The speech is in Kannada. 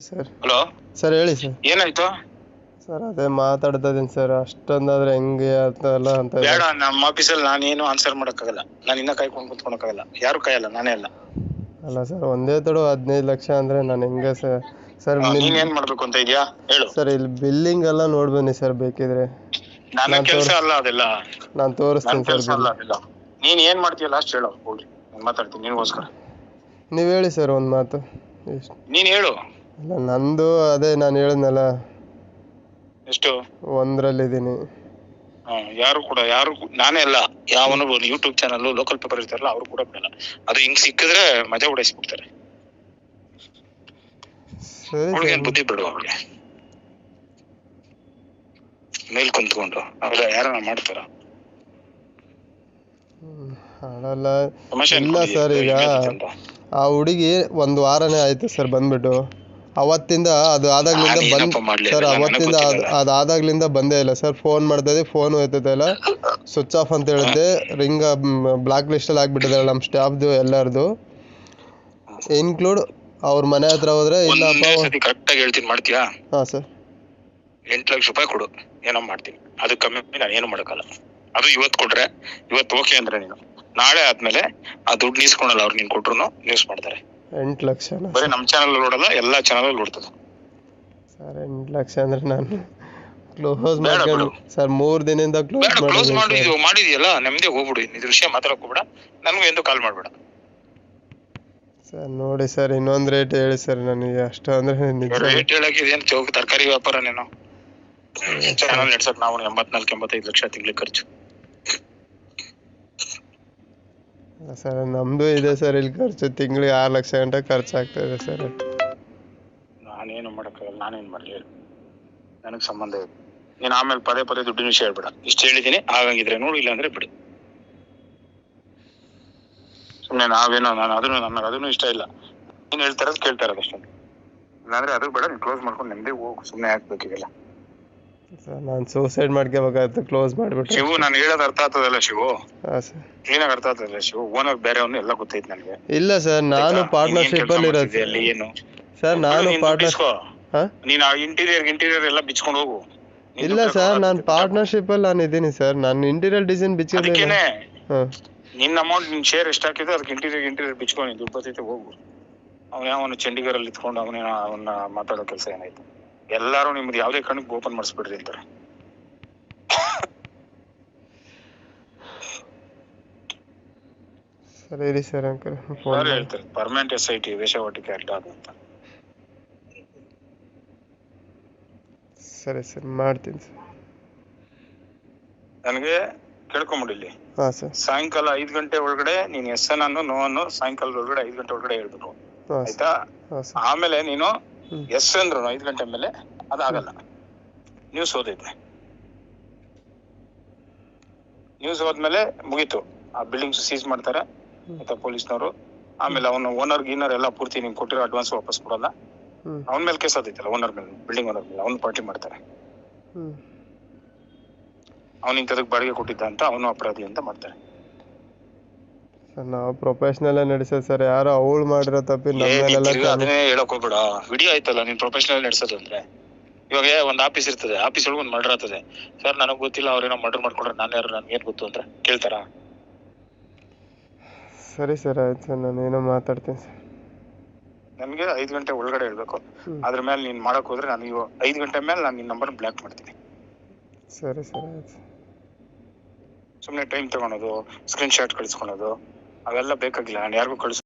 ಸರ್. ಹಲೋ? ಸರ್ ಹೇಳಿ ಸರ್. ಏನಾಯ್ತು? ಸರ್ ಅದೇ ಮಾತಾಡ್ತಾ ಇದೀನಿ ಸರ್. ಅಷ್ಟೊಂದಾದ್ರೆ ಹೆಂಗೆ ಅಂತ ಎಲ್ಲ ಅಂತ. ಬೇಡ ನಮ್ಮ ಆಫೀಸಲ್ಲಿ ನಾನೇನು ಆನ್ಸರ್ ಮಾಡಕ್ಕಾಗಲ್ಲ. ನಾನು ಇನ್ನ ಕಾಯ್ಕೊಂಡು ಕುತ್ಕೊಳಕ್ಕಾಗಲ್ಲ. ಯಾರು ಕೈಯಲ್ಲ? ನಾನೇ ಅಲ್ಲ. ಅಲ್ಲ ಸರ್ ಒಂದೇ ತಡು ಹದಿನೈದು ಲಕ್ಷ ಅಂದ್ರೆ ನಾನು ಹೆಂಗೆ ಸರ್? ಸರ್ ನೀನು ನೀನ್ ಏನ್ ಮಾಡ್ಬೇಕು ಅಂತ ಇದೆಯಾ? ಹೇಳು. ಸರ್ ಇಲ್ಲಿ ಬಿಲ್ಲಿಂಗ್ ಎಲ್ಲ ನೋಡ್ ಬನ್ನಿ ಸರ್ ಬೇಕಿದ್ರೆ. ನನ್ನ ನಾನ್ ಕೆಲಸ ಅಲ್ಲ ಅದೆಲ್ಲ. ನಾನು ನನ್ನ ತೋರಿಸ್ತೀನಿ ಸರ್ ಕೆಲಸ ಅಲ್ಲ ಅದೆಲ್ಲ. ನೀನ್ ಏನ್ ಮಾಡ್ತೀಯ ಲಾಸ್ಟ್ ಹೇಳು. ಹೋಗಿ ನಾನು ಮಾತಾಡ್ತೀನಿ ನಿನಗೋಸ್ಕರ. ನೀವು ಹೇಳಿ ಸರ್ ಒಂದು ಮಾತು. ಎಷ್ಟು ನೀನ್ ಹೇಳು. ಅಲ್ಲ ನಂದು ಅದೇ ನಾನು ಹೇಳಿದ್ನಲ್ಲ. ಎಷ್ಟು? ಒಂದ್ರಲ್ಲಿದ್ದೀನಿ. ಹಾ, ಯಾರು ಕೂಡ ಯಾರು ಕೂ- ನಾನೇ ಅಲ್ಲ. ಯಾವನು ಯೂಟ್ಯೂಬ್ ಚಾನಲ್ ಲೋಕಲ್ ಪೇಪರ್ ಇರ್ತಾರಲ್ಲ ಅವ್ರು ಕೂಡ ಬಿಡಲ್ಲ ಅದು ಹಿಂಗ್ ಸಿಕ್ಕಿದ್ರೆ ಮಜಾ ಉಡಾಯಿಸ್ಬಿಡ್ತಾರೆ ಸರಿ ಅವ್ಳಿಗೆ ಬುದ್ಧಿ ಬಿಡು ಅವ್ರಿಗೆ ಮೇಲ್ ಕುಂತ್ಕೊಂಡು. ಅವೆಲ್ಲ ಯಾರನ್ನ ಮಾಡ್ತಾರ? ಹ್ಮ್, ತಮಾಷೆ ಇಲ್ಲ? ಸರ್ ಈಗ. ಆ ಹುಡುಗಿ ಒಂದು ವಾರನೇ ಆಯ್ತು ಸರ್ ಬಂದ್ಬಿಟ್ಟು. ಅವತ್ತಿಂದ ಅದು ಆದಾಗ್ಲಿಂದ ಬಂದ್ ಸರ್ ಅವತ್ತಿಂದ ಅದ್- ಆದಾಗ್ಲಿಂದ ಬಂದೇ ಇಲ್ಲ. ಸರ್ ಫೋನ್ ಮಾಡ್ತಾ ಇದ್ದೆ ಫೋನ್ ಎತ್ತುತ್ತಾ ಇಲ್ಲ ಸ್ವಿಚ್ ಆಫ್ ಅಂತ ಹೇಳಿದ್ದೆ. ರಿಂಗ್ ಬ್ಲಾಕ್ ಲಿಸ್ಟಲ್ಲಿ ಆಗ್ಬಿಟ್ಟಿದೆ ನಮ್ಮ ಸ್ಟಾಫ್ದು ಎಲ್ಲರದು. ಇನ್ಕ್ಲೂಡ್ ಅವ್ರ ಮನೆ ಹತ್ರ ಹೋದ್ರೆ ಇಲ್ಲಪ್ಪ ಸತಿ ಕರೆಕ್ಟ್ ಆಗಿ ಹೇಳ್ತೀನಿ ಮಾಡ್ತೀಯಾ? ಹಾ ಸರ್. ಎಂಟ್ ಲಕ್ಷ ರೂಪಾಯಿ ಕೊಡು. ಏನೋ ಮಾಡ್ತೀನಿ. ಅದು ಕಮ್ಮಿ ನಾನು ಏನು ಮಾಡೋಕ್ಕಲ್ಲ. ಅದು ಇವತ್ತು ಕೊಟ್ರೆ ಇವತ್ತು ಓಕೆ ಅಂದ್ರೆ ನೀನು. ನಾಳೆ ಆದ್ಮೇಲೆ ಆ ದುಡ್ಡು ನೀಸ್ಕೊಳಲ್ಲ ಅವ್ರು ನೀನ್ ಕೊಟ್ರು ನ್ಯೂಸ್ ಮಾಡ್ತಾರೆ. ಎಂಟು ಲಕ್ಷ ಬರೀ ನಮ್ಮ ಚಾನಲ್ ನೋಡಲ್ಲ ಎಲ್ಲಾ ಚಾನಲ್ ನೋಡ್ತದೆ. ಸರ್ ಎಂಟು ಲಕ್ಷ ಅಂದ್ರೆ ನಾನು ಕ್ಲೋಸ್ ಮಾಡ್ಕೊಂಡು. ಸರ್ ಮೂರು ದಿನದಿಂದ ಕ್ಲೋಸ್ ಬೇಡ ಕ್ಲೋಸ್ ಮಾಡಿದ್ಯಲ್ಲ ನೆಮ್ಮದಿ ಹೋಗ್ಬಿಡು. ಇದ್ರ ವಿಷಯ ಮಾತಾಡಕ್ ಹೋಗ್ಬೇಡ ನನಗೂ ಎಂದು ಕಾಲ್ ಮಾಡ್ಬೇಡ. ಸರ್ ನೋಡಿ ಸರ್ ಇನ್ನೊಂದು ರೇಟ್ ಹೇಳಿ ಸರ್ ನನಗೆ. ಅಷ್ಟು ಅಂದ್ರೆ ನಿಜ. ರೇಟ್ ಹೇಳಕ್ಕೆ ಇದೇನು ಚೌಕ ತರಕಾರಿ ವ್ಯಾಪಾರ ನೀನು ಚಾನಲ್ ನಡ್ಸಕ್ ನಾವು ಎಂಬತ್ನಾಲ್ಕು ಎಂಬತ್ತೈದು ಲಕ್ಷ ತಿಂಗಳಿಗೆ ಖರ್ಚು. ಸರ್, ನಮ್ದು ಇದೆ ಸರ್, ಇಲ್ಲಿ ಖರ್ಚು ತಿಂಗಳಿಗೆ ಆರು ಲಕ್ಷ ಗಂಟ ಖರ್ಚು ಆಗ್ತಾ ಇದೆ ಸರ್. ನಾನೇನು ಮಾಡಕ್ಕಾಗಲ್ಲ, ನಾನೇನ್ ಮಾಡಲಿ ಹೇಳು. ನನಗ್ ಸಂಬಂಧ ಇಲ್ಲ. ನೀನು ಆಮೇಲೆ ಪದೇ ಪದೇ ದುಡ್ಡಿನ ವಿಷಯ ಹೇಳ್ಬೇಡ. ಇಷ್ಟು ಹೇಳಿದ್ದೀನಿ ಆಗಂಗಿದ್ರೆ ನೋಡು ಇಲ್ಲ ಅಂದ್ರೆ ಬಿಡು. ಸುಮ್ನೆ ನಾವೇನೋ, ನಾನು ಅದನ್ನು, ನನಗೆ ಅದನ್ನು ಇಷ್ಟ ಇಲ್ಲ. ನೀನ್ ಹೇಳ್ತಾರದು ಕೇಳ್ತಾ ಇರೋದು ಅಷ್ಟೇ. ಇಲ್ಲಾಂದ್ರೆ ಅದು ಬೇಡ, ನೀನು ಕ್ಲೋಸ್ ಮಾಡ್ಕೊಂಡು ನೆಮ್ಮದಿ ಹೋಗು, ಸುಮ್ನೆ ಹಾಕ್ಬೇಕಿಲ್ಲ ಸರ್ ನಾನು ಸೂಸೈಡ್ ಮಾಡ್ಕೋಬೇಕಾಯ್ತು ಕ್ಲೋಸ್ ಮಾಡ್ಬಿಟ್ಟು ಶಿವು ನಾನು ಹೇಳೋದು ಅರ್ಥ ಆಗ್ತದಲ್ಲ ಶಿವು? ಹಾಂ ಸರ್. ಏನಾಗ ಅರ್ಥ ಆಗ್ತದಲ್ಲ ಶಿವು? ಓನರ್ ಬೇರೆಯವನು ಎಲ್ಲ ಗೊತ್ತೈತೆ ನನಗೆ. ಇಲ್ಲ ಸರ್ ನಾನು ಪಾರ್ಟ್ನರ್ಶಿಪ್ ಅಲ್ಲಿ ಇರೋದು ಅಲ್ಲಿ ಏನು? ಸರ್ ನಾನು ಪಾರ್ಟ್ನರ್ ನೀನು ಹಾಂ? ನೀನ್ ಆ ಇಂಟೀರಿಯರ್ ಇಂಟೀರಿಯರ್ ಎಲ್ಲ ಬಿಚ್ಕೊಂಡು ಹೋಗು. ಇಲ್ಲ ಸರ್ ನಾನು ಪಾರ್ಟ್ನರ್ಶಿಪ್ ಅಲ್ಲಿ ನಾನು ಇದ್ದೀನಿ ಸರ್. ನಾನು ಇಂಟೀರಿಯರ್ ಡಿಸೈನ್ ಬಿಚ್ಚಿದ್ದೀನಿ ಅದಕ್ಕೇನೆ. ಹಾಂ. ನಿನ್ನ ಅಮೌಂಟ್ ನಿನ್ನ ಶೇರ್ ಎಷ್ಟು ಹಾಕಿದ್ರೆ ಅದಕ್ಕೆ ಇಂಟೀರಿಯರ್ ಇಂಟೀರಿಯರ್ ಬಿಚ್ಕೊಂಡು ದುಡ್ಡು ಬರ್ತೈತೆ ಹೋಗು. ಅವನು ಯಾವನು ಚಂಡೀಗರಲ್ಲಿ ಇತ್ಕೊಂಡು ಅವನೇನ ಅವನ್ನ ಮಾತಾಡೋ ಕೆಲಸ ಏನಾಯ್ತು. ಎಲ್ಲಾರು ನಿಮ್ದು ಯಾವ್ದೇ ಕಣ್ಣಿಗೆ ಓಪನ್ ಮಾಡಿಸ್ಬಿಡ್ರಿ ಅಂತಾರೆ. ಸರಿ ಸರ್ ಅಂಕಲ್ ಹೇಳ್ತಾರೆ ಪರ್ಮನೆಂಟ್ ಎಸ್ ಐ ಟಿ ವೇಷವಾಟಿಕೆ ಅಡ್ಡ ಅಂತ. ಸರಿ ಸರ್ ಮಾಡ್ತೀನಿ ಸರ್. ನನಗೆ ಕೇಳ್ಕೊಂಬಿಡಿಲ್ಲಿ ಹಾಂ ಸರ್. ಸಾಯಂಕಾಲ ಐದು ಗಂಟೆ ಒಳಗಡೆ ನೀನ್ ಎಸ್ ಎನ್ ಅನ್ನು ನೋ ಅನ್ನು ಸಾಯಂಕಾಲದ ಒಳಗಡೆ ಐದು ಗಂಟೆ ಒಳಗಡೆ ಹೇಳ್ಬೇಕು ಹಾಂ ಆಯ್ತಾ? ಆಮೇಲೆ ನೀನು. ಎಸ್ ಅಂದ್ರು ಐದು ಗಂಟೆ ಮೇಲೆ ಅದಾಗಲ್ಲ. ನ್ಯೂಸ್ ಓದೈತೆ ನ್ಯೂಸ್ ಹೋದ್ಮೇಲೆ ಮುಗೀತು. ಆ ಬಿಲ್ಡಿಂಗ್ಸ್ ಸೀಸ್ ಮಾಡ್ತಾರೆ ಆಯ್ತಾ ಪೊಲೀಸ್ನವರು. ಆಮೇಲೆ ಅವನು ಓನರ್ ಗೀನರ್ ಎಲ್ಲ ಪೂರ್ತಿ ನಿಮ್ಗೆ ಕೊಟ್ಟಿರೋ ಅಡ್ವಾನ್ಸ್ ವಾಪಸ್ ಕೊಡಲ್ಲ. ಅವನ ಮೇಲೆ ಕೇಸ್ ಆದೈತಲ್ಲ ಓನರ್ ಮೇಲೆ ಬಿಲ್ಡಿಂಗ್ ಓನರ್ ಮೇಲೆ. ಅವ್ನು ಪಾರ್ಟಿ ಮಾಡ್ತಾರೆ. ಅವನು ಅವ್ನು ಇಂಥದಕ್ಕೆ ಬಾಡಿಗೆ ಕೊಟ್ಟಿದ್ದ ಅಂತ ಅವನು ಅಪರಾಧಿ ಅಂತ ಮಾಡ್ತಾರೆ. ಸರ್ ನಾವು ಪ್ರೊಫೆಷ್ನಲ್ಲೇ ನಡೆಸೋದು ಸರ್ ಯಾರೋ ಅವಳು ಮಾಡಿರೋ ತಪ್ಪಿ ಏ, ನೀನ್ ಅದನ್ನೇ ಹೇಳಕ್ ಹೋಗ್ಬೇಡ. ವಿಡಿಯೋ ಆಯ್ತಲ್ಲ ನೀನ್ ಪ್ರೊಫೆಷನಲ್ ನಡೆಸೋದು ಅಂದ್ರೆ. ಇವಾಗ ಒಂದ್ ಆಫೀಸ್ ಇರ್ತದೆ ಆಫೀಸ್ ಒಳಗೆ ಒಂದ್ ಮರ್ಡರ್ ಆಗ್ತದೆ. ಸರ್ ನನಗ್ ಗೊತ್ತಿಲ್ಲ ಅವ್ರೇನೋ ಮರ್ಡರ್ ಮಾಡ್ಕೊಂಡ್ರೆ ನಾನು ಯಾರು ನನ್ಗೆ ಏನ್ ಗೊತ್ತು ಅಂದ್ರೆ ಕೇಳ್ತಾರಾ? ಸರಿ ಸರ್ ಆಯ್ತು ಸರ್ ನಾನು ಏನೋ ಮಾತಾಡ್ತೀನಿ ಸರ್ ನನ್ಗೆ ಐದ್ ಗಂಟೆ ಒಳಗಡೆ ಹೇಳ್ಬೇಕು. ಅದ್ರ ಮೇಲೆ ನೀನ್ ಮಾಡಕ್ ಹೋದ್ರೆ ನಾನು ಇವಾಗ ಐದ್ ಗಂಟೆ ಮೇಲೆ ನಾನು ನಿನ್ ನಂಬರ್ ಬ್ಲಾಕ್ ಮಾಡ್ತೀನಿ. ಸರಿ ಸರ್ ಆಯ್ತು ಸುಮ್ನೆ ಟೈಮ್ ತಗೊಳೋದು ಸ್ಕ್ರೀನ್ ಶಾಟ್ ಕಳಿಸ್ಕೊಳೋದು. ಅವೆಲ್ಲ ಬೇಕಾಗಿಲ್ಲ ನಾನು ಯಾರಿಗೂ ಕಳಿಸ್